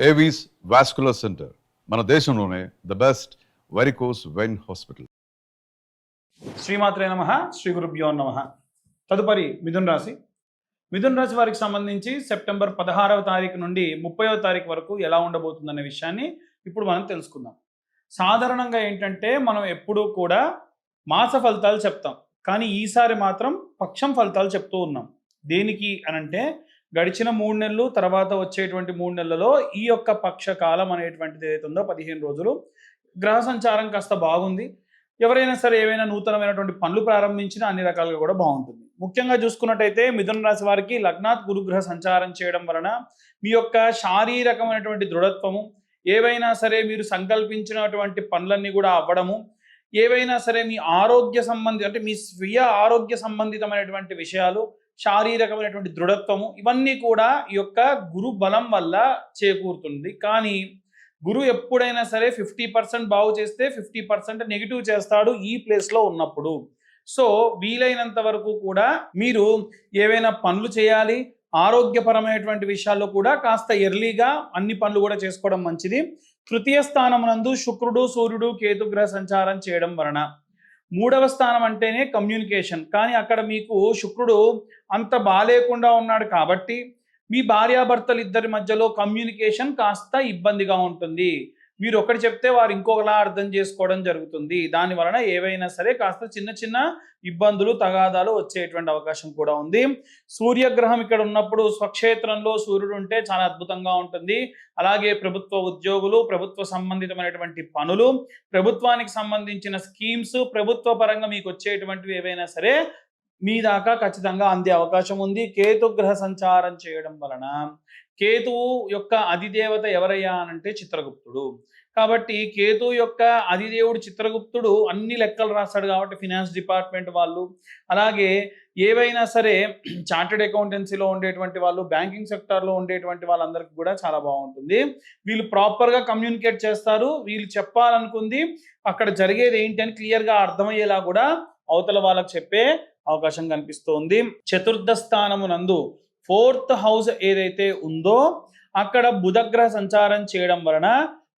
Avis vascular centre మన దేశంలోనే the best varicose vein hospital శ్రీమాత్రే నమ శ్రీ గురుభ్యో నమ. తదుపరి మిథున్ రాశి. మిథున్ రాశి వారికి సంబంధించి సెప్టెంబర్ పదహారవ తారీఖు నుండి ముప్పైవ తారీఖు వరకు ఎలా ఉండబోతుందనే విషయాన్ని ఇప్పుడు మనం తెలుసుకుందాం. సాధారణంగా ఏంటంటే మనం ఎప్పుడూ కూడా మాస ఫలితాలు చెప్తాం. కానీ ఈసారి మాత్రం పక్షం ఫలితాలు చెప్తూ ఉన్నాం. దేనికి అనంటే గడిచిన మూడు నెలలు తర్వాత వచ్చేటువంటి మూడు నెలలలో ఈ యొక్క పక్ష కాలం అనేటువంటిది ఏదైతే ఉందో పదిహేను రోజులు. గ్రహ సంచారం కాస్త బాగుంది. ఎవరైనా సరే ఏవైనా నూతనమైనటువంటి పనులు ప్రారంభించినా అన్ని రకాలుగా కూడా బాగుంటుంది. ముఖ్యంగా చూసుకున్నట్టయితే మిథున రాశి వారికి లగ్నాత్ గురుగ్రహ సంచారం చేయడం వలన మీ యొక్క శారీరకమైనటువంటి దృఢత్వము ఏవైనా సరే మీరు సంకల్పించినటువంటి పనులన్నీ కూడా అవ్వడము ఏవైనా సరే మీ ఆరోగ్య సంబంధి అంటే మీ స్వీయ ఆరోగ్య సంబంధితమైనటువంటి విషయాలు శారీరకమైనటువంటి దృఢత్వము ఇవన్నీ కూడా ఈ యొక్క గురు బలం వల్ల చేకూరుతుంది. కానీ గురువు ఎప్పుడైనా సరే ఫిఫ్టీ పర్సెంట్ బాగు చేస్తే ఫిఫ్టీ పర్సెంట్ నెగిటివ్ చేస్తాడు ఈ ప్లేస్లో ఉన్నప్పుడు. సో వీలైనంత వరకు కూడా మీరు ఏవైనా పనులు చేయాలి ఆరోగ్యపరమైనటువంటి విషయాల్లో కూడా కాస్త ఎర్లీగా అన్ని పనులు కూడా చేసుకోవడం మంచిది. తృతీయ స్థానం నందు శుక్రుడు సూర్యుడు కేతుగ్రహ సంచారం చేయడం వలన. మూడవ స్థానం అంటేనే కమ్యూనికేషన్ కానీ అక్కడ మీకు శుక్రుడు అంత బాగాలేకుండా ఉన్నాడు కాబట్టి మీ భార్యాభర్తలు ఇద్దరి మధ్యలో కమ్యూనికేషన్ కాస్త ఇబ్బందిగా ఉంటుంది. మీరు ఒకటి చెప్తే వారు ఇంకొకలా అర్థం చేసుకోవడం జరుగుతుంది. దాని వలన ఏవైనా సరే కాస్త చిన్న చిన్న ఇబ్బందులు తగాదాలు వచ్చేటువంటి అవకాశం కూడా ఉంది. సూర్యగ్రహం ఇక్కడ ఉన్నప్పుడు స్వక్షేత్రంలో సూర్యుడు ఉంటే చాలా అద్భుతంగా ఉంటుంది. అలాగే ప్రభుత్వ ఉద్యోగులు ప్రభుత్వ సంబంధితమైనటువంటి పనులు ప్రభుత్వానికి సంబంధించిన స్కీమ్స్ ప్రభుత్వ పరంగా మీకు వచ్చేటువంటివి ఏవైనా సరే మీ దాకా ఖచ్చితంగా అందే అవకాశం ఉంది. కేతు గ్రహ సంచారం చేయడం వలన కేతువు యొక్క అధిదేవత ఎవరయ్యా అనంటే చిత్రగుప్తుడు. కాబట్టి కేతు యొక్క అధిదేవుడు చిత్రగుప్తుడు అన్ని లెక్కలు రాస్తాడు కాబట్టి ఫినాన్స్ డిపార్ట్మెంట్ వాళ్ళు అలాగే ఏవైనా సరే చార్టెడ్ అకౌంటెన్సీలో ఉండేటువంటి వాళ్ళు బ్యాంకింగ్ సెక్టార్లో ఉండేటువంటి వాళ్ళందరికీ కూడా చాలా బాగుంటుంది. వీళ్ళు ప్రాపర్గా కమ్యూనికేట్ చేస్తారు. వీళ్ళు చెప్పాలనుకుంది అక్కడ జరిగేది ఏంటి అని క్లియర్గా అర్థమయ్యేలా కూడా అవతల వాళ్ళకి చెప్పే అవకాశం కనిపిస్తోంది. చతుర్థ స్థానమునందు ఫోర్త్ హౌస్ ఏదైతే ఉందో అక్కడ బుధగ్రహ సంచారం చేయడం వలన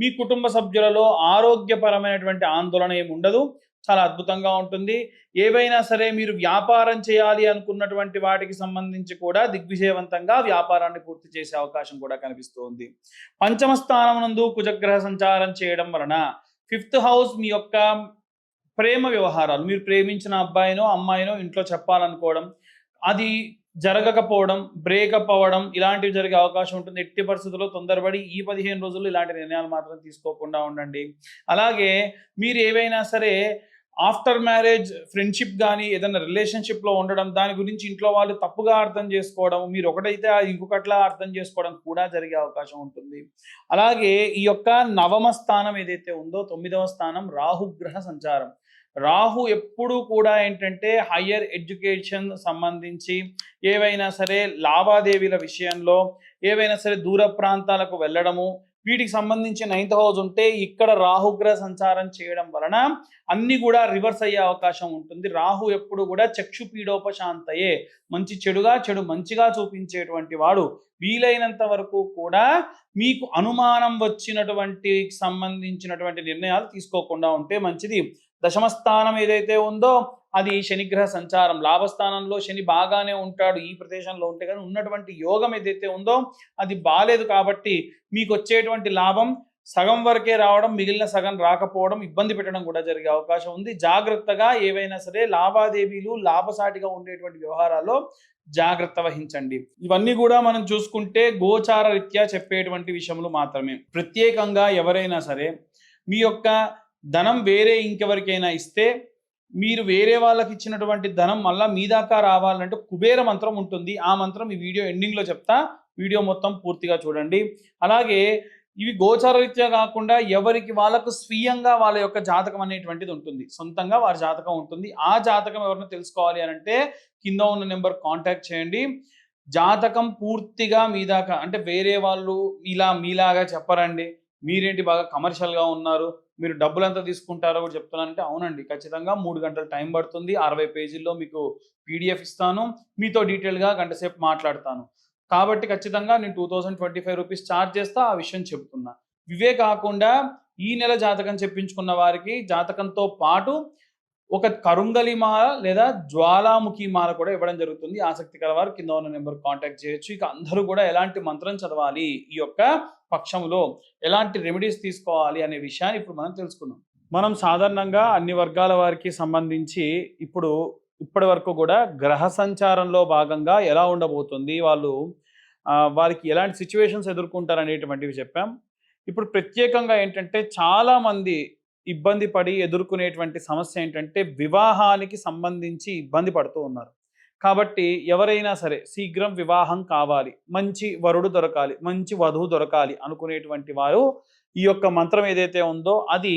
మీ కుటుంబ సభ్యులలో ఆరోగ్యపరమైనటువంటి ఆందోళన ఏమి ఉండదు. చాలా అద్భుతంగా ఉంటుంది. ఏవైనా సరే మీరు వ్యాపారం చేయాలి అనుకున్నటువంటి వాటికి సంబంధించి కూడా దిగ్విజయవంతంగా వ్యాపారాన్ని పూర్తి చేసే అవకాశం కూడా కనిపిస్తోంది. పంచమ స్థానం నందు కుజగ్రహ సంచారం చేయడం వలన ఫిఫ్త్ హౌస్ మీ యొక్క ప్రేమ వ్యవహారాలు మీరు ప్రేమించిన అబ్బాయినో అమ్మాయినో ఇంట్లో చెప్పాలనుకోవడం అది జరగకపోవడం బ్రేకప్ అవ్వడం ఇలాంటివి జరిగే అవకాశం ఉంటుంది. ఎట్టి పరిస్థితుల్లో తొందరపడి ఈ పదిహేను రోజులు ఇలాంటి నిర్ణయాలు మాత్రం తీసుకోకుండా ఉండండి. అలాగే మీరు ఏవైనా సరే ఆఫ్టర్ మ్యారేజ్ ఫ్రెండ్షిప్ కానీ ఏదైనా రిలేషన్షిప్లో ఉండడం దాని గురించి ఇంట్లో వాళ్ళు తప్పుగా అర్థం చేసుకోవడం మీరు ఒకటైతే అది ఇంకొకట్లా అర్థం చేసుకోవడం కూడా జరిగే అవకాశం ఉంటుంది. అలాగే ఈ యొక్క నవమ స్థానం ఏదైతే ఉందో తొమ్మిదవ స్థానం రాహుగ్రహ సంచారం. రాహు ఎప్పుడు కూడా ఏంటంటే హయ్యర్ ఎడ్యుకేషన్ సంబంధించి ఏవైనా సరే లావాదేవీల విషయంలో ఏవైనా సరే దూర ప్రాంతాలకు వెళ్ళడము వీటికి సంబంధించి నైన్త్ హౌస్ ఉంటే ఇక్కడ రాహుగ్రహ సంచారం చేయడం వలన అన్ని కూడా రివర్స్ అయ్యే అవకాశం ఉంటుంది. రాహు ఎప్పుడు కూడా చక్షు పీడోపశాంతయే మంచి చెడుగా చెడు మంచిగా చూపించేటువంటి వాడు. వీలైనంత వరకు కూడా మీకు అనుమానం వచ్చినటువంటి సంబంధించినటువంటి నిర్ణయాలు తీసుకోకుండా ఉంటే మంచిది. దశమస్థానం ఏదైతే ఉందో అది శనిగ్రహ సంచారం. లాభస్థానంలో శని బాగానే ఉంటాడు ఈ ప్రదేశంలో ఉంటే కానీ ఉన్నటువంటి యోగం ఏదైతే ఉందో అది బాగాలేదు కాబట్టి మీకు వచ్చేటువంటి లాభం సగం వరకే రావడం మిగిలిన సగం రాకపోవడం ఇబ్బంది పెట్టడం కూడా జరిగే అవకాశం ఉంది. జాగ్రత్తగా ఏవైనా సరే లావాదేవీలు లాభసాటిగా ఉండేటువంటి వ్యవహారాల్లో జాగ్రత్త వహించండి. ఇవన్నీ కూడా మనం చూసుకుంటే గోచార రీత్యా చెప్పేటువంటి విషయములు మాత్రమే. ప్రత్యేకంగా ఎవరైనా సరే మీ యొక్క ధనం వేరే ఇంకెవరికైనా ఇస్తే మీరు వేరే వాళ్ళకి ఇచ్చినటువంటి ధనం మళ్ళీ మీ దాకా రావాలంటే కుబేర మంత్రం ఉంటుంది. ఆ మంత్రం ఈ వీడియో ఎండింగ్లో చెప్తా. వీడియో మొత్తం పూర్తిగా చూడండి. అలాగే ఇవి గోచరరీత్యా కాకుండా ఎవరికి వాళ్ళకు స్వీయంగా వాళ్ళ యొక్క జాతకం అనేటువంటిది ఉంటుంది. సొంతంగా వారి జాతకం ఉంటుంది. ఆ జాతకం ఎవరినో తెలుసుకోవాలి అని అంటే కింద ఉన్న నెంబర్ కాంటాక్ట్ చేయండి. జాతకం పూర్తిగా మీ దాకా అంటే వేరే వాళ్ళు ఇలా మీలాగా చెప్పరండి. మీరేంటి బాగా కమర్షియల్గా ఉన్నారు? మీరు డబ్బులు ఎంత తీసుకుంటారో కూడా చెప్తున్నానంటే అవునండి ఖచ్చితంగా మూడు గంటలు టైం పడుతుంది. అరవై పేజీల్లో మీకు పీడిఎఫ్ ఇస్తాను. మీతో డీటెయిల్గా గంట సేపు మాట్లాడతాను. కాబట్టి ఖచ్చితంగా నేను two thousand twenty five rupees charge చేస్తా ఆ విషయం చెప్తున్నా. ఇవే కాకుండా ఈ నెల జాతకం చెప్పించుకున్న వారికి జాతకంతో పాటు ఒక కరుంగలి మాల లేదా జ్వాలాముఖి మాల కూడా ఇవ్వడం జరుగుతుంది. ఆసక్తి కల వారు కింద ఉన్న నెంబర్ కాంటాక్ట్ చేయొచ్చు. ఇక అందరూ కూడా ఎలాంటి మంత్రం చదవాలి? ఈ యొక్క పక్షంలో ఎలాంటి రెమెడీస్ తీసుకోవాలి అనే విషయాన్ని ఇప్పుడు మనం తెలుసుకుందాం. మనం సాధారణంగా అన్ని వర్గాల వారికి సంబంధించి ఇప్పుడు ఇప్పటి వరకు కూడా గ్రహ సంచారంలో భాగంగా ఎలా ఉండబోతుంది? వాళ్ళు వారికి ఎలాంటి సిచ్యువేషన్స్ ఎదుర్కొంటారు అనేటువంటివి చెప్పాం. ఇప్పుడు ప్రత్యేకంగా ఏంటంటే చాలామంది ఇబ్బంది పడి ఎదుర్కొనేటువంటి సమస్య ఏంటంటే వివాహానికి సంబంధించి ఇబ్బంది పడుతూ ఉన్నారు. కాబట్టి ఎవరైనా సరే శీఘ్రం వివాహం కావాలి. మంచి వరుడు దొరకాలి మంచి వధువు దొరకాలి అనుకునేటువంటి వారు ఈ యొక్క మంత్రం ఏదైతే ఉందో అది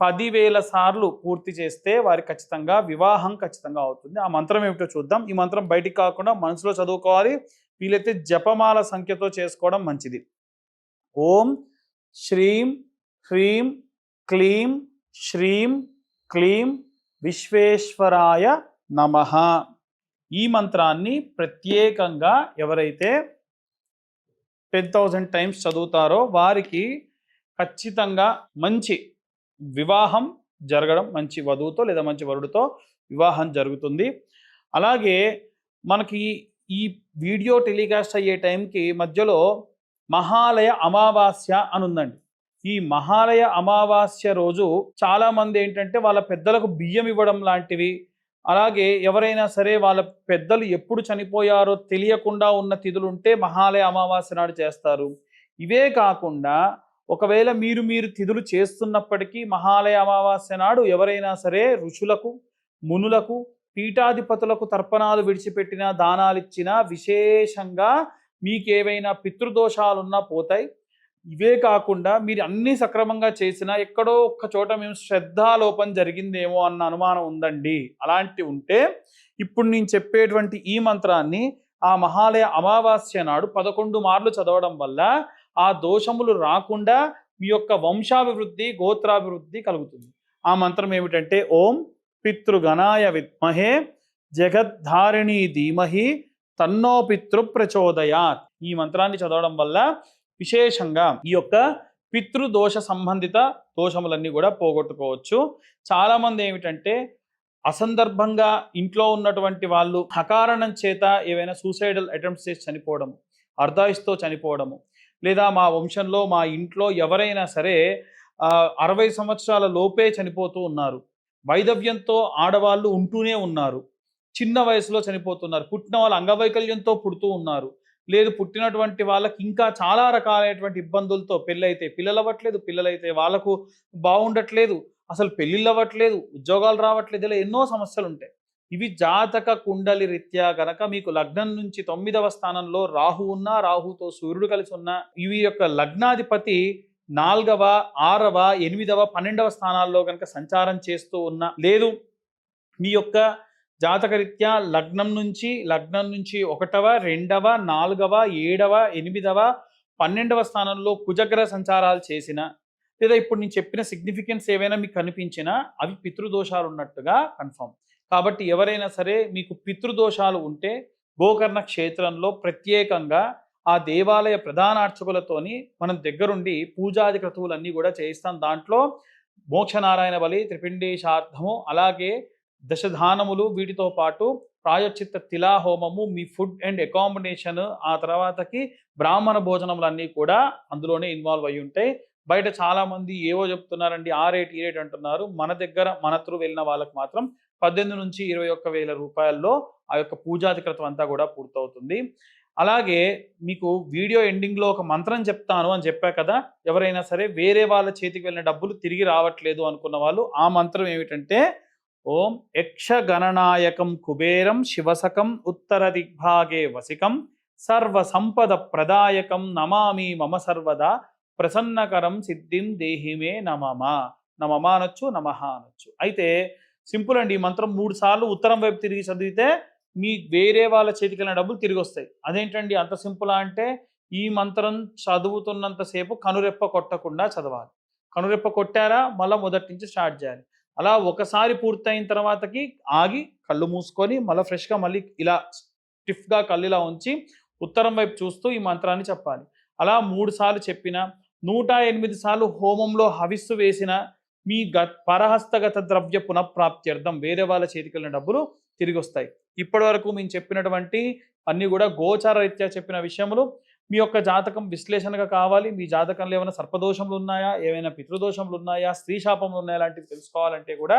పదివేల సార్లు పూర్తి చేస్తే వారి ఖచ్చితంగా వివాహం ఖచ్చితంగా అవుతుంది. ఆ మంత్రం ఏమిటో చూద్దాం. ఈ మంత్రం బయటికి కాకుండా మనసులో చదువుకోవాలి. వీలైతే జపమాల సంఖ్యతో చేసుకోవడం మంచిది. ఓం శ్రీం హ్రీం క్లీం శ్రీం క్లీం విశ్వేశ్వరాయ నమః. ఈ మంత్రాన్ని ప్రత్యేకంగా ఎవరైతే టెన్ థౌజండ్ టైమ్స్ చదువుతారో వారికి ఖచ్చితంగా మంచి వివాహం జరగడం మంచి వధువుతో లేదా మంచి వరుడితో వివాహం జరుగుతుంది. అలాగే మనకి ఈ వీడియో టెలికాస్ట్ అయ్యే టైంకి మధ్యలో మహాలయ అమావాస్య అని ఉందండి ఈ మహాలయ అమావాస్య రోజు చాలా మంది ఏంటంటే వాళ్ళ పెద్దలకు బియ్యం ఇవ్వడం లాంటివి. అలాగే ఎవరైనా సరే వాళ్ళ పెద్దలు ఎప్పుడు చనిపోయారో తెలియకుండా ఉన్న తిథులు ఉంటే మహాలయ అమావాస్య నాడు చేస్తారు. ఇవే కాకుండా ఒకవేళ మీరు మీరు తిథులు చేస్తున్నప్పటికీ మహాలయ అమావాస్య నాడు ఎవరైనా సరే ఋషులకు మునులకు పీఠాధిపతులకు తర్పణాలు విడిచిపెట్టిన దానాలు ఇచ్చినా విశేషంగా మీకేవైనా పితృదోషాలున్నా పోతాయి. ఇవే కాకుండా మీరు అన్ని సక్రమంగా చేసినా ఎక్కడో ఒక్క చోట మేము శ్రద్ధాలోపం జరిగిందేమో అన్న అనుమానం ఉందండి. అలాంటి ఉంటే ఇప్పుడు నేను చెప్పేటువంటి ఈ మంత్రాన్ని ఆ మహాలయ అమావాస్య నాడు పదకొండు మార్లు చదవడం వల్ల ఆ దోషములు రాకుండా మీ యొక్క వంశాభివృద్ధి గోత్రాభివృద్ధి కలుగుతుంది. ఆ మంత్రం ఏమిటంటే ఓం పితృగణాయ విద్మహే జగద్ధారిణి ధీమహి తన్నో పితృ ప్రచోదయాత్. ఈ మంత్రాన్ని చదవడం వల్ల విశేషంగా ఈ యొక్క పితృదోష సంబంధిత దోషములన్నీ కూడా పోగొట్టుకోవచ్చు. చాలామంది ఏమిటంటే అసందర్భంగా ఇంట్లో ఉన్నటువంటి వాళ్ళు అకారణం చేత ఏవైనా సూసైడల్ అటెంప్ట్స్ చేసి చనిపోవడము అర్ధాయుస్తో చనిపోవడము లేదా మా వంశంలో మా ఇంట్లో ఎవరైనా సరే అరవై సంవత్సరాల లోపే చనిపోతూ ఉన్నారు. వైదవ్యంతో ఆడవాళ్ళు ఉంటూనే ఉన్నారు. చిన్న వయసులో చనిపోతున్నారు. పుట్టిన వాళ్ళు అంగవైకల్యంతో పుడుతూ ఉన్నారు. లేదు పుట్టినటువంటి వాళ్ళకి ఇంకా చాలా రకాలైనటువంటి ఇబ్బందులతో పెళ్ళైతే పిల్లలు అవ్వట్లేదు పిల్లలైతే వాళ్ళకు బాగుండట్లేదు అసలు పెళ్ళిళ్ళు అవ్వట్లేదు ఉద్యోగాలు రావట్లేదు ఇలా ఎన్నో సమస్యలు ఉంటాయి ఇవి జాతక కుండలి రీత్యా గనక మీకు లగ్నం నుంచి తొమ్మిదవ స్థానంలో రాహు ఉన్నా రాహుతో సూర్యుడు కలిసి ఉన్నా ఇవి యొక్క లగ్నాధిపతి నాలుగవ ఆరవ ఎనిమిదవ పన్నెండవ స్థానాల్లో కనుక సంచారం చేస్తూ ఉన్నా లేదు మీ యొక్క జాతకరీత్యా లగ్నం నుంచి లగ్నం నుంచి ఒకటవ రెండవ నాలుగవ ఏడవ ఎనిమిదవ పన్నెండవ స్థానంలో కుజగ్రహ సంచారాలు చేసిన లేదా ఇప్పుడు నేను చెప్పిన సిగ్నిఫికెన్స్ ఏవైనా మీకు కనిపించినా అవి పితృదోషాలు ఉన్నట్టుగా కన్ఫర్మ్ కాబట్టి ఎవరైనా సరే మీకు పితృదోషాలు ఉంటే గోకర్ణ క్షేత్రంలో ప్రత్యేకంగా ఆ దేవాలయ ప్రధాన అర్చకులతోని మనం దగ్గరుండి పూజాది క్రతువులన్నీ కూడా చేయిస్తాం. దాంట్లో మోక్షనారాయణ బలి త్రిపిండేశార్థము అలాగే దశధానములు వీటితో పాటు ప్రాయోచిత్త తిలా హోమము మీ ఫుడ్ అండ్ అకామిడేషన్ ఆ తర్వాతకి బ్రాహ్మణ భోజనములన్నీ కూడా అందులోనే ఇన్వాల్వ్ అయి ఉంటాయి బయట చాలామంది ఏవో చెప్తున్నారండి ఆ రేట్ ఈ రేట్ అంటున్నారు. మన దగ్గర మన త్రూ వెళ్ళిన వాళ్ళకి మాత్రం పద్దెనిమిది నుంచి ఇరవై ఒక్క వేల రూపాయల్లో ఆ యొక్క పూజాధికృతం అంతా కూడా పూర్తవుతుంది. అలాగే మీకు వీడియో ఎండింగ్లో ఒక మంత్రం చెప్తాను అని చెప్పా కదా ఎవరైనా సరే వేరే వాళ్ళ చేతికి వెళ్ళిన డబ్బులు తిరిగి రావట్లేదు అనుకున్న వాళ్ళు ఆ మంత్రం ఏమిటంటే ఓం యక్షగణనాయకం కుబేరం శివసకం ఉత్తర దిగ్భాగే వసికం సర్వ సంపద ప్రదాయకం నమామి మమ సర్వదా ప్రసన్నకరం సిద్ధిం దేహిమే నమమ. నమమ అనొచ్చు నమః అనొచ్చు. అయితే సింపుల్ అండి ఈ మంత్రం మూడు సార్లు ఉత్తరం వైపు తిరిగి చదివితే మీ వేరే వాళ్ళ చేతికి వెళ్ళిన డబ్బులు తిరిగి వస్తాయి అదేంటండి అంత సింపులా అంటే ఈ మంత్రం చదువుతున్నంతసేపు కనురెప్ప కొట్టకుండా చదవాలి. కనురెప్ప కొట్టారా మళ్ళీ మొదటి నుంచి స్టార్ట్ చేయాలి. అలా ఒకసారి పూర్తయిన తర్వాతకి ఆగి కళ్ళు మూసుకొని మళ్ళీ ఫ్రెష్గా మళ్ళీ ఇలా స్టిఫ్గా కళ్ళు ఇలా ఉంచి ఉత్తరం వైపు చూస్తూ ఈ మంత్రాన్ని చెప్పాలి. అలా మూడు సార్లు చెప్పిన నూట ఎనిమిది సార్లు హోమంలో హవిస్సు వేసిన మీ గ పరహస్తగత ద్రవ్య పునఃప్రాప్త్యర్థం వేరే వాళ్ళ చేతికి వెళ్ళిన డబ్బులు తిరిగి వస్తాయి. ఇప్పటి వరకు మేము చెప్పినటువంటి అన్నీ కూడా గోచార రీత్యా చెప్పిన విషయములు మీ యొక్క జాతకం విశ్లేషణగా కావాలి. మీ జాతకంలో ఏమైనా సర్పదోషములు ఉన్నాయా? ఏమైనా పితృదోషములు ఉన్నాయా? స్త్రీ శాపములు ఉన్నాయా? లాంటివి తెలుసుకోవాలంటే కూడా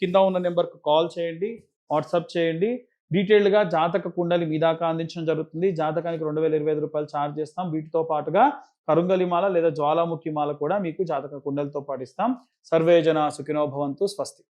కింద ఉన్న నెంబర్కి కాల్ చేయండి. వాట్సాప్ చేయండి. డీటెయిల్డ్గా జాతక కుండలి మీ దాకా అందించడం జరుగుతుంది. జాతకానికి రెండు వేల ఇరవై ఐదు రూపాయలు ఛార్జ్ చేస్తాం. వీటితో పాటుగా కరుంగలిమాల లేదా జ్వాలాముఖి మాల కూడా మీకు జాతక కుండలతో పాటిస్తాం. సర్వేజన సర్వే సుఖినో భవంతు. స్వస్తి.